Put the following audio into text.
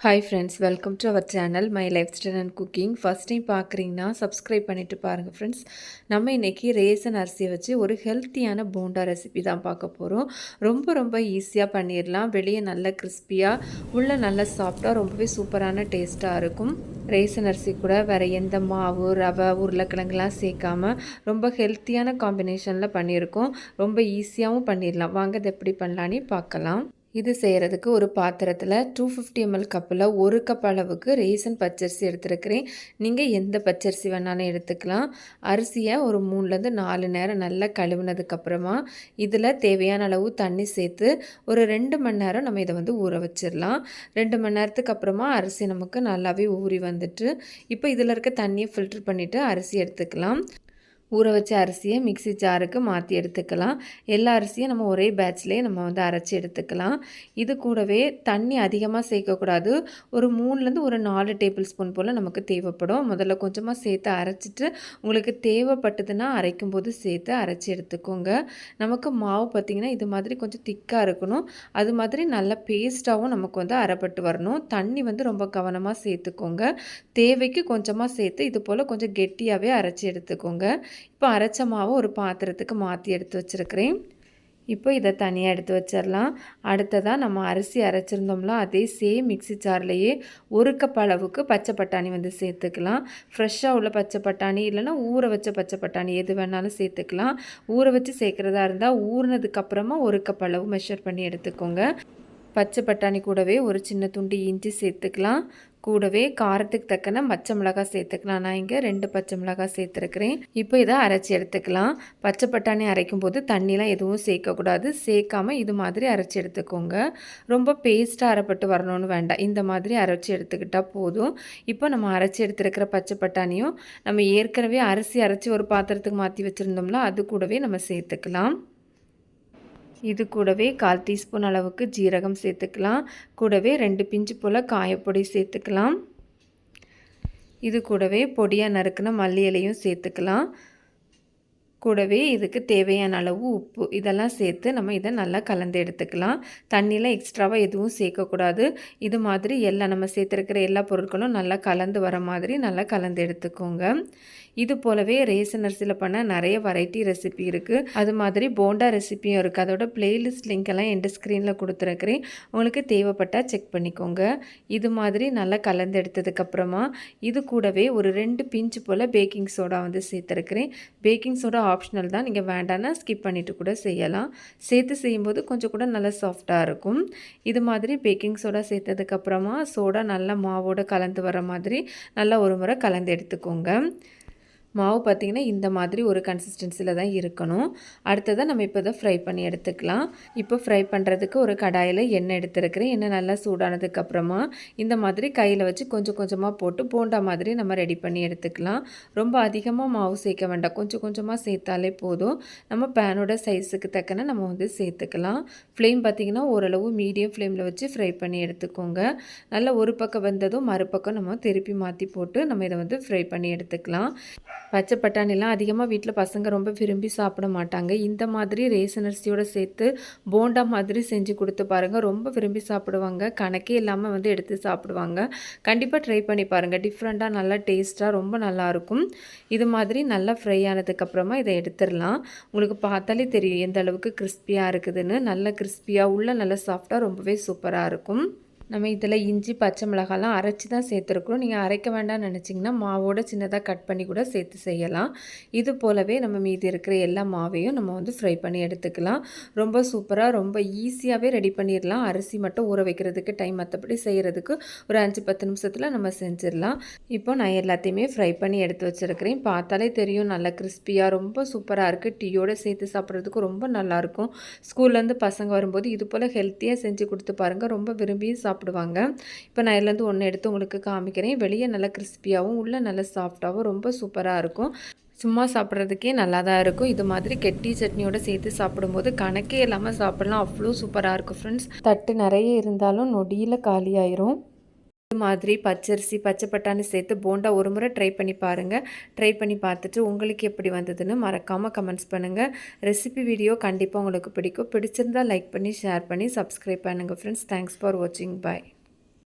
Hi friends welcome to our channel my lifestyle and cooking first time பார்க்குறீங்கன்னா subscribe பண்ணிவிட்டு பாருங்கள் friends நம்ம இன்றைக்கி ரேசன் அரிசியை வச்சு ஒரு ஹெல்த்தியான போண்டா ரெசிபி தான் பார்க்க போகிறோம் ரொம்ப ரொம்ப ஈஸியாக பண்ணிடலாம். வெளியே நல்ல கிறிஸ்பியாக உள்ளே நல்ல சாஃப்டாக ரொம்பவே சூப்பரான டேஸ்ட்டாக இருக்கும். ரேசன் அரிசி கூட வேறு எந்த மாவு ரவை உருளைக்கிழங்குலாம் சேர்க்காம ரொம்ப ஹெல்த்தியான காம்பினேஷனில் பண்ணியிருக்கோம். ரொம்ப ஈஸியாகவும் பண்ணிடலாம். வாங்க எப்படி பண்ணலான்னு பார்க்கலாம். இது செய்கிறதுக்கு ஒரு பாத்திரத்தில் டூ ஃபிஃப்டி எம்எல் கப்பில் ஒரு கப் அளவுக்கு ரேசன் பச்சரிசி எடுத்துருக்கிறேன். நீங்கள் எந்த பச்சரிசி வேணாலும் எடுத்துக்கலாம். அரிசியை ஒரு மூணுலேருந்து நாலு நேரம் நல்லா கழுவுனதுக்கப்புறமா இதில் தேவையான அளவு தண்ணி சேர்த்து ஒரு ரெண்டு மணி நேரம் நம்ம இதை வந்து ஊற வச்சிடலாம். ரெண்டு மணி நேரத்துக்கு அப்புறமா அரிசி நமக்கு நல்லாவே ஊறி வந்துட்டு இப்போ இதில் இருக்க தண்ணியை ஃபில்டர் பண்ணிவிட்டு அரிசி எடுத்துக்கலாம். ஊற வச்ச அரிசியை மிக்சி ஜாருக்கு மாற்றி எடுத்துக்கலாம். எல்லா அரிசியும் நம்ம ஒரே பேட்ச்லேயே நம்ம வந்து அரைச்சி எடுத்துக்கலாம். இது கூடவே தண்ணி அதிகமாக சேர்க்கக்கூடாது. ஒரு மூணுலேருந்து ஒரு நாலு டேபிள் ஸ்பூன் போல் நமக்கு தேவைப்படும். முதல்ல கொஞ்சமாக சேர்த்து அரைச்சிட்டு உங்களுக்கு தேவைப்பட்டதுன்னா அரைக்கும் போது சேர்த்து அரைச்சி எடுத்துக்கோங்க. நமக்கு மாவு பார்த்திங்கன்னா இது மாதிரி கொஞ்சம் திக்காக இருக்கணும். அது மாதிரி நல்ல பேஸ்ட்டாகவும் நமக்கு வந்து அரைப்பட்டு வரணும். தண்ணி வந்து ரொம்ப கவனமாக சேர்த்துக்கோங்க. தேவைக்கு கொஞ்சமாக சேர்த்து இது போல் கொஞ்சம் கெட்டியாகவே அரைச்சி எடுத்துக்கோங்க. இப்போ அரைச்ச மாவை ஒரு பாத்திரத்துக்கு மாற்றி எடுத்து வச்சுருக்கிறேன். இப்போ இதை தனியாக எடுத்து வச்சிடலாம் அடுத்ததாக நம்ம அரிசி அரைச்சிருந்தோம்ல அதே சேம் மிக்சி ஜார்லேயே ஒரு கப் அளவுக்கு பச்சை பட்டாணி வந்து சேர்த்துக்கலாம். ஃப்ரெஷ்ஷாக உள்ள பச்சை பட்டாணி இல்லைனா ஊற வச்ச பச்சை பட்டாணி எது வேணாலும் சேர்த்துக்கலாம். ஊற வச்சு சேர்க்குறதா இருந்தால் ஊறினதுக்கப்புறமா ஒரு கப் அளவு மெஷர் பண்ணி எடுத்துக்கோங்க. பச்சை பட்டாணி கூடவே ஒரு சின்ன துண்டு இஞ்சி சேர்த்துக்கலாம். கூடவே காரத்துக்கு தக்கன பச்சை மிளகாய் சேர்த்துக்கலாம். நான் இங்கே ரெண்டு பச்சை மிளகாய் சேர்த்துருக்குறேன். இப்போ இதை அரைச்சி எடுத்துக்கலாம். பச்சை பட்டாணி அரைக்கும் போது தண்ணிலாம் எதுவும் சேர்க்கக்கூடாது. சேர்க்காமல் இது மாதிரி அரைச்சி எடுத்துக்கோங்க. ரொம்ப பேஸ்ட்டாக அரைப்பட்டு வரணும்னு வேண்டாம். இந்த மாதிரி அரைச்சி எடுத்துக்கிட்டால் போதும். இப்போ நம்ம அரைச்சி எடுத்துருக்கிற பச்சை பட்டாணியும் நம்ம ஏற்கனவே அரிசி அரைச்சி ஒரு பாத்திரத்துக்கு மாற்றி வச்சுருந்தோம்ல அது கூடவே நம்ம சேர்த்துக்கலாம். இது கூடவே கால் டீஸ்பூன் அளவுக்கு ஜீரகம் சேர்த்துக்கலாம். கூடவே ரெண்டு பிஞ்சு போல் காயப்பொடி சேர்த்துக்கலாம். இது கூடவே பொடியாக நறுக்கின மல்லி இலையும் சேர்த்துக்கலாம். கூடவே இதுக்கு தேவையான அளவு உப்பு இதெல்லாம் சேர்த்து நம்ம இதை நல்லா கலந்து எடுத்துக்கலாம். தண்ணியில் எக்ஸ்ட்ராவாக எதுவும் சேர்க்கக்கூடாது. இது மாதிரி எல்லா நம்ம சேர்த்துருக்கிற எல்லா பொருட்களும் நல்லா கலந்து வர மாதிரி நல்லா கலந்து எடுத்துக்கோங்க. இது போலவே ரேசன் அரிசியில் பண்ண நிறைய வெரைட்டி ரெசிபி இருக்குது அது மாதிரி போண்டா ரெசிபியும் இருக்குது அதோட பிளேலிஸ்ட் லிங்க் எல்லாம் எந்த ஸ்க்ரீனில் கொடுத்துருக்குறேன். உங்களுக்கு தேவைப்பட்டால் செக் பண்ணிக்கோங்க. இது மாதிரி நல்லா கலந்து எடுத்ததுக்கப்புறமா இது கூடவே ஒரு ரெண்டு பிஞ்சு போல் பேக்கிங் சோடா வந்து சேர்த்துருக்குறேன். பேக்கிங் சோடா ஆப்ஷனல் தான். நீங்கள் வேண்டாம்னா ஸ்கிப் பண்ணிவிட்டு கூட செய்யலாம். சேர்த்து செய்யும்போது கொஞ்சம் கூட நல்லா சாஃப்டாக இருக்கும். இது மாதிரி பேக்கிங் சோடா சேர்த்ததுக்கப்புறமா சோடா நல்லா மாவோடு கலந்து வர மாதிரி நல்லா ஒரு முறை கலந்து எடுத்துக்கோங்க. மாவு பார்த்திங்கன்னா இந்த மாதிரி ஒரு கன்சிஸ்டன்சியில் தான் இருக்கணும். அடுத்ததாக நம்ம இப்போ தான் ஃப்ரை பண்ணி எடுத்துக்கலாம். இப்போ ஃப்ரை பண்ணுறதுக்கு ஒரு கடாயில் எண்ணெய் எடுத்துருக்கிறேன். எண்ணெய் நல்லா சூடானதுக்கப்புறமா இந்த மாதிரி கையில் வச்சு கொஞ்சம் கொஞ்சமாக போட்டு போண்டா மாதிரி நம்ம ரெடி பண்ணி எடுத்துக்கலாம். ரொம்ப அதிகமாக மாவு சேர்க்க வேண்டாம். கொஞ்சம் கொஞ்சமாக சேர்த்தாலே போதும். நம்ம பேனோட சைஸுக்கு தக்கன நம்ம வந்து சேர்த்துக்கலாம். ஃப்ளேம் பார்த்திங்கன்னா ஓரளவு மீடியம் ஃப்ளேமில் வச்சு ஃப்ரை பண்ணி எடுத்துக்கோங்க. நல்லா ஒரு பக்கம் வந்ததும் மறுபக்கம் நம்ம திருப்பி மாற்றி போட்டு நம்ம இதை வந்து ஃப்ரை பண்ணி எடுத்துக்கலாம். பச்சை பட்டாணிலாம் அதிகமாக வீட்டில் பசங்க ரொம்ப விரும்பி சாப்பிட மாட்டாங்க. இந்த மாதிரி ரேசன் அரிசியோடு சேர்த்து போண்டா மாதிரி செஞ்சு கொடுத்து பாருங்கள் ரொம்ப விரும்பி சாப்பிடுவாங்க. கணக்கே இல்லாமல் வந்து எடுத்து சாப்பிடுவாங்க. கண்டிப்பாக ட்ரை பண்ணி பாருங்கள் டிஃப்ரெண்ட்டாக நல்லா டேஸ்ட்டாக ரொம்ப நல்லாயிருக்கும் இது மாதிரி நல்லா ஃப்ரை ஆனதுக்கப்புறமா இதை எடுத்துடலாம். உங்களுக்கு பார்த்தாலே தெரியும் எந்த அளவுக்கு கிறிஸ்பியாக இருக்குதுன்னு. நல்லா கிறிஸ்பியாக உள்ள நல்லா சாஃப்டாக ரொம்பவே சூப்பராக இருக்கும். நம்ம இதில் இஞ்சி பச்சை மிளகாலாம் அரைச்சி தான் சேர்த்துருக்குறோம். நீங்கள் அரைக்க வேண்டாம்னு நினச்சிங்கன்னா மாவோட சின்னதாக கட் பண்ணி கூட சேர்த்து செய்யலாம். இது போலவே நம்ம மீதி இருக்கிற எல்லா மாவையும் நம்ம வந்து ஃப்ரை பண்ணி எடுத்துக்கலாம். ரொம்ப சூப்பராக ரொம்ப ஈஸியாகவே ரெடி பண்ணிடலாம். அரிசி மட்டும் ஊற வைக்கிறதுக்கு டைம் மற்றபடி செய்கிறதுக்கு ஒரு அஞ்சு பத்து நிமிஷத்தில் நம்ம செஞ்சிடலாம். இப்போ நான் எல்லாத்தையுமே ஃப்ரை பண்ணி எடுத்து வச்சுருக்கிறேன். பார்த்தாலே தெரியும் நல்லா கிறிஸ்பியாக ரொம்ப சூப்பராக இருக்குது டீயோடு சேர்த்து சாப்பிட்றதுக்கு ரொம்ப நல்லாயிருக்கும் ஸ்கூல்லேருந்து பசங்க வரும்போது இது போல் ஹெல்த்தியாக செஞ்சு கொடுத்து பாருங்கள் ரொம்ப விரும்பியும் சாப்பிட்டு சாப்பிடுவாங்க. இப்போ நான் இதுலேருந்து ஒன்று எடுத்து உங்களுக்கு காமிக்கிறேன். வெளியே நல்லா கிறிஸ்பியாகவும் உள்ளே நல்லா சாஃப்டாகவும் ரொம்ப சூப்பராக இருக்கும். சும்மா சாப்பிட்றதுக்கே நல்லா தான் இருக்கும். இது மாதிரி கெட்டி சட்னியோட சேர்த்து சாப்பிடும்போது கணக்கே இல்லாமல் சாப்பிட்லாம். அவ்வளோ சூப்பராக இருக்கும் ஃப்ரெண்ட்ஸ் தட்டு நிறைய இருந்தாலும் நொடியில் காலியாயிரும் இது மாதிரி பச்சரிசி பச்சை பட்டாணி சேர்த்து போண்டா ஒரு முறை ட்ரை பண்ணி பாருங்கள் ட்ரை பண்ணி பார்த்துட்டு உங்களுக்கு எப்படி வந்ததுன்னு மறக்காமல் கமெண்ட்ஸ் பண்ணுங்கள் ரெசிபி வீடியோ கண்டிப்பாக உங்களுக்கு பிடிக்கும். பிடிச்சிருந்தால் லைக் பண்ணி ஷேர் பண்ணி சப்ஸ்கிரைப் பண்ணுங்கள் ஃப்ரெண்ட்ஸ் தேங்க்ஸ் ஃபார் வாட்சிங் பாய்